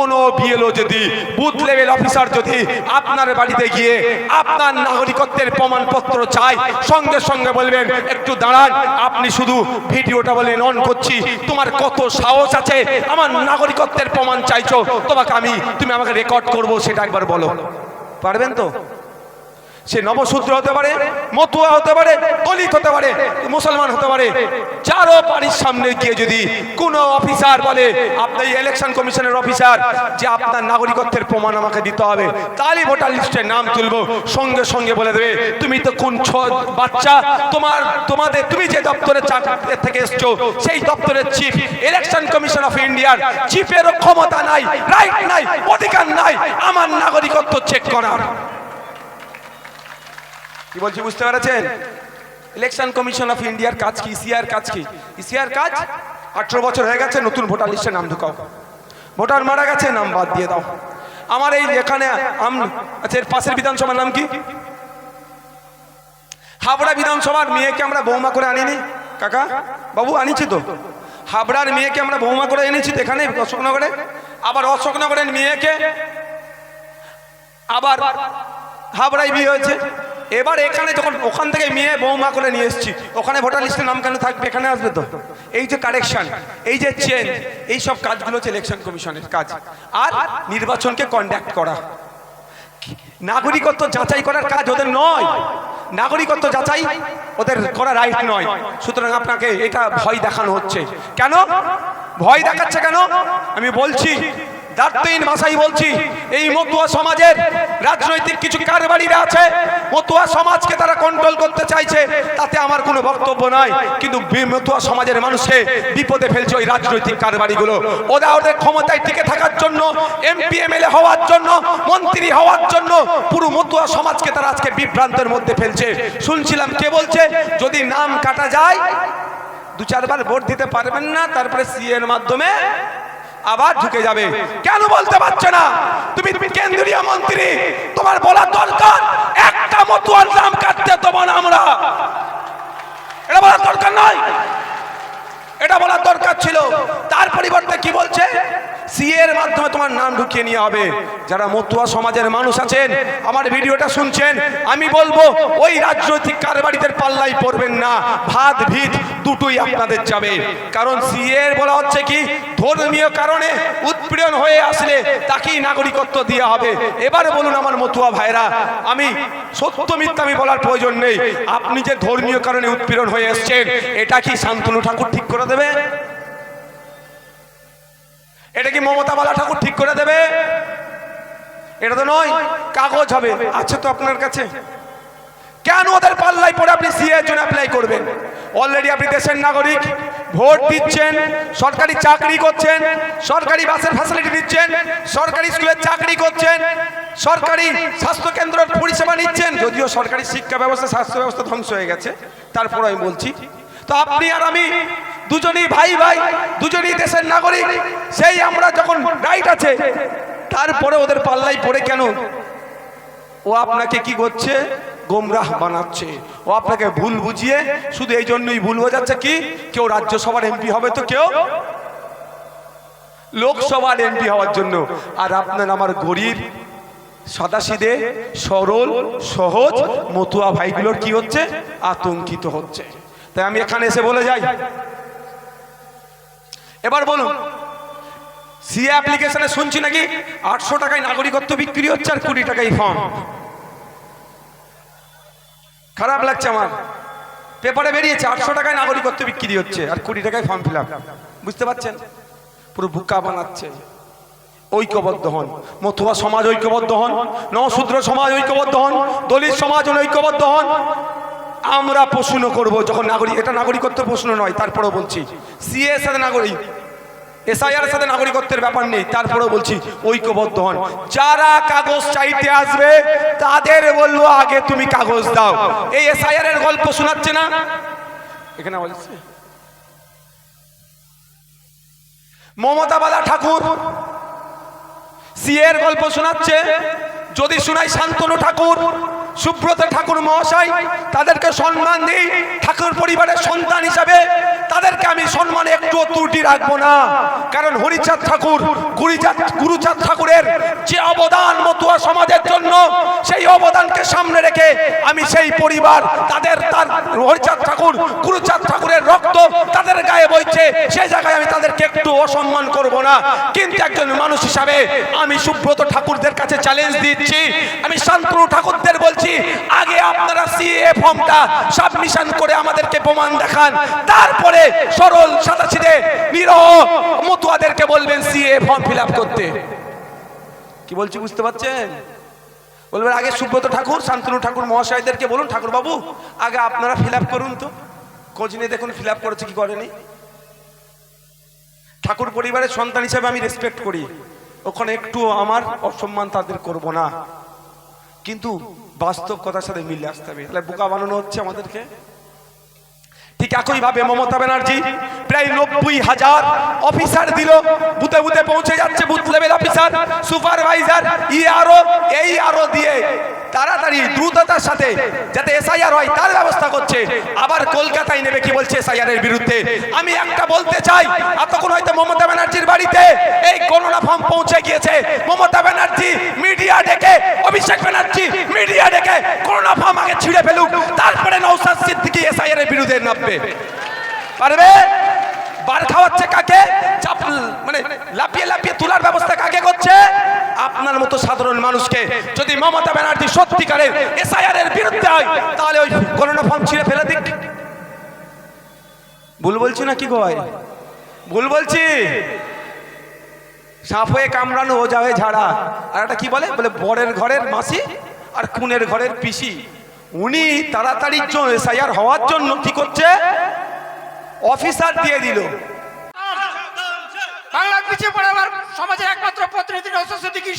কোনো বিএলও যদি booth level officer যদি আপনার বাড়িতে গিয়ে আপনার নাগরিকত্বের প্রমাণপত্র চাই সঙ্গে সঙ্গে বলবেন, একটু দাঁড়ান, আপনি শুধু ভিডিওটা বলেন অন করছি। তোমার কত সাহস আছে? আমার নাগরিকত্বের প্রমাণ চাইছো। তোমাকে আমি, তুমি আমাকে রেকর্ড করব, সেটা একবার বলো। পারবেন তো? সে নবশূদ্র হতে পারে, মতুয়া হতে পারে, দলিত হতে পারে, মুসলমান হতে পারে। যারও বাড়ির সামনে গিয়ে যদি কোনো অফিসার বলে, আপনি ইলেকশন কমিশনের অফিসার যে আপনার নাগরিকত্বের প্রমাণ আমাকে দিতে হবে তাহলে ভোটার লিস্টে নাম তুলবো, সঙ্গে সঙ্গে বলে দেবে, তুমি তো কোন ছ বাচ্চা, তোমার, তোমাদের, তুমি যে দপ্তরের চাকরি থেকে এসছো, সেই দপ্তরের চিফ ইলেকশন কমিশন অফ ইন্ডিয়ার চিফেরও ক্ষমতা নাই রাইট নাই, অধিকার নাই, আমার নাগরিকত্ব চেক করার। কি বলছি, বুঝতে পেরেছেন? ইলেকশন কমিশন অফ ইন্ডিয়ার কাজ কি? ইসিআর কাজ কি? ইসিআর কাজ? আঠারো বছর হয়ে গেছে, নতুন ভোটার লিস্টে নাম ঢুকাও। ভোটার মারা গেছে, নাম বাদ দিয়ে দাও। আমার এই এখানে আচ্ছা এর পাশের বিধানসভার নাম কি? হাবড়া বিধানসভার মেয়েকে আমরা বৌমা করে আনিনি। কাকা, বাবু, আনিছি তো। হাবড়ার মেয়েকে আমরা বৌমা করে এনেছি এখানে, অশোকনগরে। আবার অশোকনগরের মেয়েকে আবার হাবড়ায় বিয়ে হয়েছে। এবার এখানে যখন ওখান থেকে মেয়ে বৌমা করে নিয়ে এসেছি, ওখানে ভোটার লিস্টে নাম কেন থাকবে? এখানে আসবে তো। এই যে কারেকশন এই যে চেঞ্জ এই সব কাজগুলো হচ্ছে ইলেকশন কমিশনের কাজ। আর নির্বাচনকে কন্ডাক্ট করা। নাগরিকত্ব যাচাই করার কাজ ওদের নয়। নাগরিকত্ব যাচাই ওদের করা রাইট নয়। সুতরাং আপনাকে এটা ভয় দেখানো হচ্ছে। কেন? ভয় দেখাচ্ছে কেন? আমি বলছি দার্থহীন ভাষাই বলছি, এই মতুয়া সমাজের রাজনৈতিক কিছু কারবারিরা আছে, মতুয়া সমাজকে তারা কন্ট্রোল করতে চাইছে, তাতে আমার কোনো বক্তব্য নাই। কিন্তু মতুয়া সমাজের মানুষকে বিপদে ফেলছে ওই রাজনৈতিক কারবারিগুলো। ওরা ওদের ক্ষমতায় টিকে থাকার জন্য, এমপি, এমএলএ হওয়ার জন্য, মন্ত্রী হওয়ার জন্য পুরো মতুয়া সমাজকে তারা আজকে বিভ্রান্তের মধ্যে ফেলছে। শুনছিলাম কে বলছে, যদি নাম কাটা যায়, দু চারবার ভোট দিতে পারবেন না, তারপরে সি এর মাধ্যমে আবার ঢুকে যাবে। কেন বলতে পারছে না? তুমি কেন্দ্রীয় মন্ত্রী, তোমার বলা দরকার? একটা মতুয়ার নাম কাটতে দেবো না আমরা। এটা বলার দরকার নয়। এটা বলা দরকার ছিল। তার পরিবর্তে কি বলছে? সিএ এর মাধ্যমে তোমার নাম ঢুকিয়ে নিয়ে হবে। যারা মতুয়া সমাজের মানুষ আছেন, আমার ভিডিওটা শুনছেন, আমি বলব, ওই রাজনৈতিক কারবারিদের পাল্লাই পড়বেন না। ভাত, ভিত দুটোই আপনাদের যাবে। কারণ সিএ এর বলা হচ্ছে কি, ধর্মীয় কারণে উৎপীড়ন হয়ে আসলে তাকেই নাগরিকত্ব দেওয়া হবে। এবারে বলুন আমার মতুয়া ভাইরা, আমি সত্য মিথ্যা আমি বলার প্রয়োজন নেই। আপনি যে ধর্মীয় কারণে উৎপীড়ন হয়ে এসছেন, এটা কি শান্তনু ঠাকুর ঠিক করে দেবে? এটা কি মমতা বালা ঠাকুর ঠিক করে দেবে? এটা তো নয়, কাগজ হবে। আছে তো আপনার কাছে। কেন ওদের পাল্লাই পড়ে আপনি সিএ এর জন্য অ্যাপ্লাই করবেন? অলরেডি আপনি দেশের নাগরিক, ভোট দিচ্ছেন, সরকারি চাকরি করছেন, সরকারি বাসের ফ্যাসিলিটি দিচ্ছেন, সরকারি স্কুলের চাকরি করছেন, সরকারি স্বাস্থ্য কেন্দ্রের পরিষেবা নিচ্ছেন, যদিও সরকারি শিক্ষা ব্যবস্থা স্বাস্থ্য ব্যবস্থা ধ্বংস হয়ে গেছে। তারপর আমি বলছি, তো আপনি আর আমি দুজনই ভাই ভাই, দুজনই দেশের নাগরিক। সেই আমরা যখন রাইট আছে, তারপরে ওদের পাল্লাই পড়ে কেন? ও আপনাকে কি করছে? গোমরাহ বানাচ্ছে। ও আপনাকে ভুল বুঝিয়ে শুধু এই জন্যই ভুল বোঝাচ্ছে কি? কেউ রাজ্যসভার এমপি হবে তো কেউ? লোকসভার এমপি হওয়ার জন্য। আর আপনার আমার গরিব, সাদাসিদে, সরল, সহজ, মতুয়া ভাইগুলোর কি হচ্ছে? আতঙ্কিত হচ্ছে। তাই আমি এখানে এসে বলে যাই এবার বলুন সি অ্যাপ্লিকেশনে শুনছি নাকি? আটশো টাকায় নাগরিকত্ব বিক্রি হচ্ছে আর কুড়ি টাকায় ফর্ম খারাপ লাগছে আমার। পেপারে বেরিয়েছে, আটশো টাকায় নাগরিকত্ব বিক্রি হচ্ছে আর কুড়ি টাকায় ফর্ম ফিল বুঝতে পারছেন? পুরো বুকা বানাচ্ছে। ঐক্যবদ্ধ হন। মথুয়া সমাজ ঐক্যবদ্ধ হন। নশূদ্র সমাজ ঐক্যবদ্ধ হন। দলিত সমাজ ঐক্যবদ্ধ হন। আমরা প্রশ্ন করব যখন নাগরিক, এটা নাগরিকত্ব প্রশ্ন নয়, তারপরেও বলছি। সিএস সাথে নাগরিক এসআইআর সাথে নাগরিকত্বের ব্যাপার নেই, তারপরেও বলছি, ঐক্যবদ্ধ হন। যারা কাগজ চাইতে আসবে, তাদের বলব আগে তুমি কাগজ দাও। এই এসআইআর এর গল্প শোনাচ্ছে না? এখানে বলছে মমতা বালা ঠাকুর সিএর গল্প শোনাচ্ছে? যদি শোনাই শান্তনু ঠাকুর সুব্রত ঠাকুর মহাশয় তাদেরকে সম্মান দিই ঠাকুর পরিবারের সন্তান হিসাবে। তাদেরকে আমি সম্মানে একটু ত্রুটি রাখব না। কারণ হরিচাঁদ ঠাকুর, গুরিচাঁদ, গুরুচাঁদ ঠাকুরের যে অবদান মতুয়া সমাজের জন্য, সেই অবদানকে সামনে রেখে আমি সেই পরিবার, তাদের, তার হরিচাঁদ ঠাকুর, গুরুচাঁদ ঠাকুরের রক্ত তাদের গায়ে বইছে, সেই জায়গায় আমি তাদেরকে একটু অসম্মান করব না। কিন্তু একজন মানুষ হিসাবে আমি সুব্রত ঠাকুরদের কাছে চ্যালেঞ্জ দিচ্ছি। আমি শান্তনু ঠাকুরদের বলছি, আগে আপনারা সিএ ফর্মটা সাবমিশন করে আমাদেরকে প্রমাণ দেখান। তারপরে সরল সাদাসিদে নিরহ মতুয়াদেরকে বলবেন সিএ ফর্ম ফিল করতে। কি বলছি বুঝতে পারছেন? বলবেন, আগে সুব্রত ঠাকুর, শান্তনু ঠাকুর মহাশয়দেরকে বলুন ঠাকুর বাবু আগে আপনারা ফিল করুন তো। খোঁজ নিয়ে দেখুন ফিল করেছে কি করেনি? ঠাকুর পরিবারের সন্তান হিসেবে আমি রেসপেক্ট করি। ওখানে একটু আমার অসম্মান তাদের করব না। কিন্তু বাস্তব কথার সাথে মিলে আসতে হবে। তাহলে বোকা বানানো হচ্ছে আমাদেরকে? ঠিক একইভাবে মমতা ব্যানার্জি প্রায় নব্বই হাজার অফিসার দিল। বুথে বুথে পৌঁছে যাচ্ছে বুথ লেভেল অফিসার সুপারভাইজার ই আরও এই আরও দিয়ে। তাড়াতাড়ি, দ্রুততার সাথে, যাতে এসআইআর হয়, তার ব্যবস্থা করছে। আবার কলকাতায় নেবে কি বলছে এসআইআর এর বিরুদ্ধে। আমি একটা বলতে চাই, এতক্ষণ হয়তো মমতা ব্যানার্জির বাড়িতে এই করোনা ফর্ম পৌঁছে গিয়েছে। মমতা ব্যানার্জি মিডিয়া ডেকে, অভিষেক ব্যানার্জি মিডিয়া ডেকে, করোনা ফর্ম আগে ছিঁড়ে ফেলুক। সিদ্দিকি এর নামবে। পারবে বার খাওয়াচ্ছে কাকে? মানে লাপিয়ে লাপিয়ে তোলার ব্যবস্থা কাকে করছে? আপনার মতো সাধারণ মানুষকে যদি মমতা ব্যানার্জি সত্যিকারের এসআইআর এর বিরুদ্ধে হয়, তাহলে ওই করোনা ফর্ম ছিঁড়ে ফেলে দিক। ভুল বলছি না কি গয় ভুল বলছি? সাপ হয়ে কামড়ানো ও যাবে ঝাড়া। আর একটা কি বলে? বলে বরের ঘরের মাসি আর কুনের ঘরের পিসি। উনি তাড়াতাড়ি এসআইআর হওয়ার জন্য কি করছে? অফিসার দিয়ে দিল। বাংলার পিছিয়ে পড়ে আমার সমাজের একমাত্র প্রতিনিধি নৌসাদ সিদ্দিকীর